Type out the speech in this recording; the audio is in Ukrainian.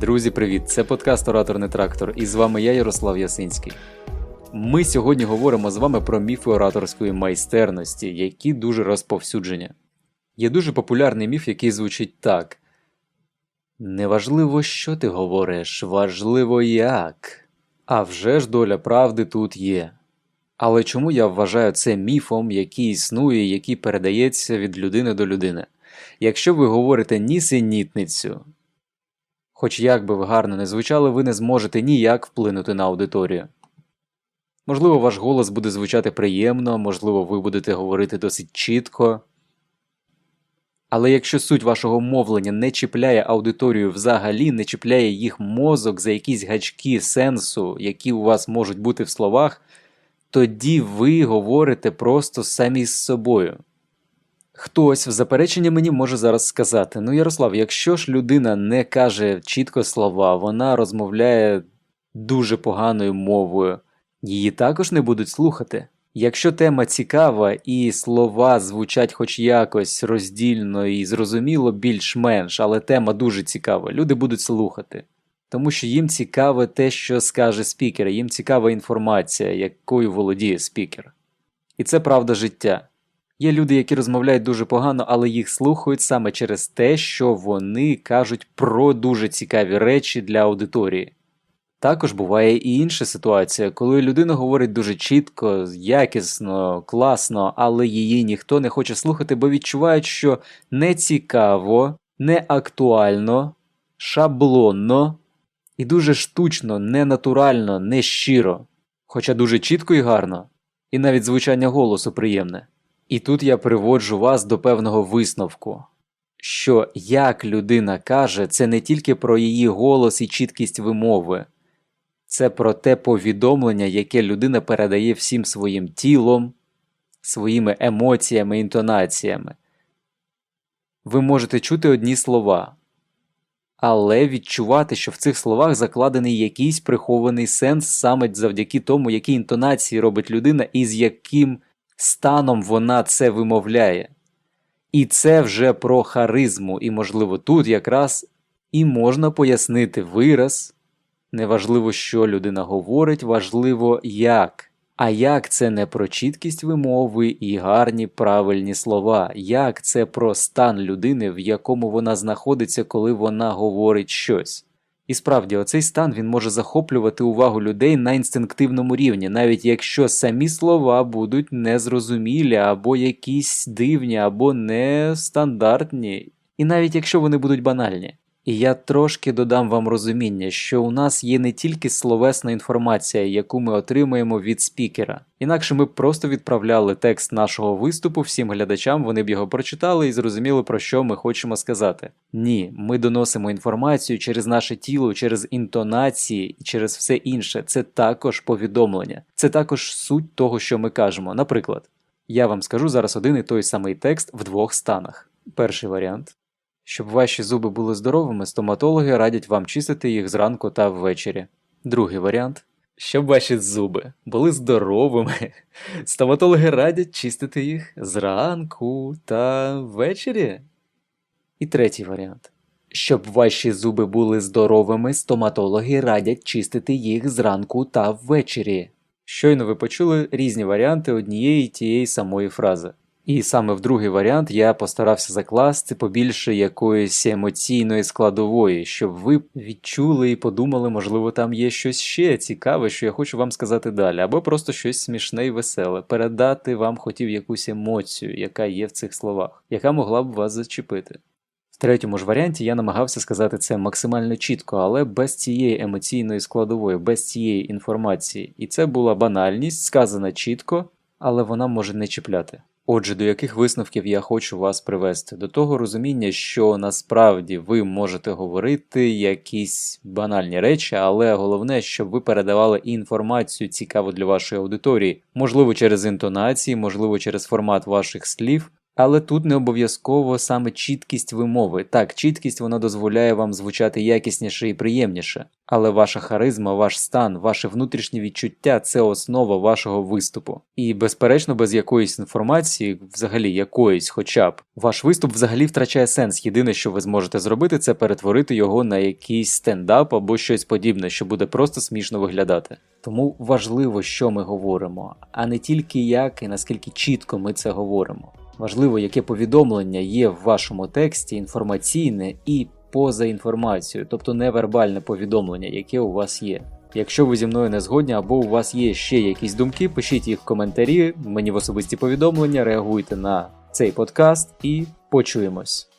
Друзі, привіт! Це подкаст Ораторний трактор, і з вами я, Ярослав Ясинський. Ми сьогодні говоримо з вами про міфи ораторської майстерності, які дуже розповсюджені. Є дуже популярний міф, який звучить так: Неважливо, що ти говориш, важливо як. А вже ж доля правди тут є. Але чому я вважаю це міфом, який існує, який передається від людини до людини? Якщо ви говорите нісенітницю, Хоч як би ви гарно не звучали, ви не зможете ніяк вплинути на аудиторію. Можливо, ваш голос буде звучати приємно, можливо, ви будете говорити досить чітко. Але якщо суть вашого мовлення не чіпляє аудиторію взагалі, не чіпляє їх мозок за якісь гачки сенсу, які у вас можуть бути в словах, тоді ви говорите просто самі з собою. Хтось в заперечення мені може зараз сказати: ну, Ярослав, якщо ж людина не каже чітко слова, вона розмовляє дуже поганою мовою, її також не будуть слухати. Якщо тема цікава і слова звучать хоч якось роздільно і зрозуміло більш-менш, але тема дуже цікава, люди будуть слухати. Тому що їм цікаве те, що скаже спікер, їм цікава інформація, якою володіє спікер. І це правда життя. Є люди, які розмовляють дуже погано, але їх слухають саме через те, що вони кажуть про дуже цікаві речі для аудиторії. Також буває і інша ситуація, коли людина говорить дуже чітко, якісно, класно, але її ніхто не хоче слухати, бо відчувають, що не цікаво, не актуально, шаблонно і дуже штучно, ненатурально, не щиро, хоча дуже чітко і гарно, і навіть звучання голосу приємне. І тут я приводжу вас до певного висновку, що як людина каже, це не тільки про її голос і чіткість вимови, це про те повідомлення, яке людина передає всім своїм тілом, своїми емоціями, інтонаціями. Ви можете чути одні слова, але відчувати, що в цих словах закладений якийсь прихований сенс саме завдяки тому, які інтонації робить людина і з яким станом вона це вимовляє. І це вже про харизму, і, можливо, тут якраз і можна пояснити вираз. Неважливо, що людина говорить, важливо як. А як це не про чіткість вимови і гарні правильні слова, як це про стан людини, в якому вона знаходиться, коли вона говорить щось. І справді, оцей стан він може захоплювати увагу людей на інстинктивному рівні, навіть якщо самі слова будуть незрозумілі, або якісь дивні, або нестандартні, і навіть якщо вони будуть банальні. І я трошки додам вам розуміння, що у нас є не тільки словесна інформація, яку ми отримуємо від спікера. Інакше ми б просто відправляли текст нашого виступу всім глядачам, вони б його прочитали і зрозуміли, про що ми хочемо сказати. Ні, ми доносимо інформацію через наше тіло, через інтонації і через все інше. Це також повідомлення, це також суть того, що ми кажемо. Наприклад, я вам скажу зараз один і той самий текст в двох станах. Перший варіант. Щоб ваші зуби були здоровими, стоматологи радять вам чистити їх зранку та ввечері. Другий варіант. Щоб ваші зуби були здоровими, стоматологи радять чистити їх зранку та ввечері. І третій варіант. Щоб ваші зуби були здоровими, стоматологи радять чистити їх зранку та ввечері. Щойно ви почули різні варіанти однієї тієї самої фрази. І саме в другий варіант я постарався закласти побільше якоїсь емоційної складової, щоб ви відчули і подумали, можливо, там є щось ще цікаве, що я хочу вам сказати далі, або просто щось смішне і веселе, передати вам хотів якусь емоцію, яка є в цих словах, яка могла б вас зачепити. В третьому ж варіанті я намагався сказати це максимально чітко, але без цієї емоційної складової, без цієї інформації. І це була банальність, сказана чітко, але вона може не чіпляти. Отже, до яких висновків я хочу вас привести? До того розуміння, що насправді ви можете говорити якісь банальні речі, але головне, щоб ви передавали інформацію цікаву для вашої аудиторії, можливо, через інтонації, можливо, через формат ваших слів, Але тут не обов'язково саме чіткість вимови. Так, чіткість вона дозволяє вам звучати якісніше і приємніше, але ваша харизма, ваш стан, ваше внутрішнє відчуття це основа вашого виступу. І безперечно, без якоїсь інформації, взагалі якоїсь, хоча б, ваш виступ взагалі втрачає сенс. Єдине, що ви зможете зробити, це перетворити його на якийсь стендап або щось подібне, що буде просто смішно виглядати. Тому важливо, що ми говоримо, а не тільки як і наскільки чітко ми це говоримо. Важливо, яке повідомлення є в вашому тексті, інформаційне і поза інформацією, тобто невербальне повідомлення, яке у вас є. Якщо ви зі мною не згодні або у вас є ще якісь думки, пишіть їх в коментарі, мені в особисті повідомлення, реагуйте на цей подкаст і почуємось.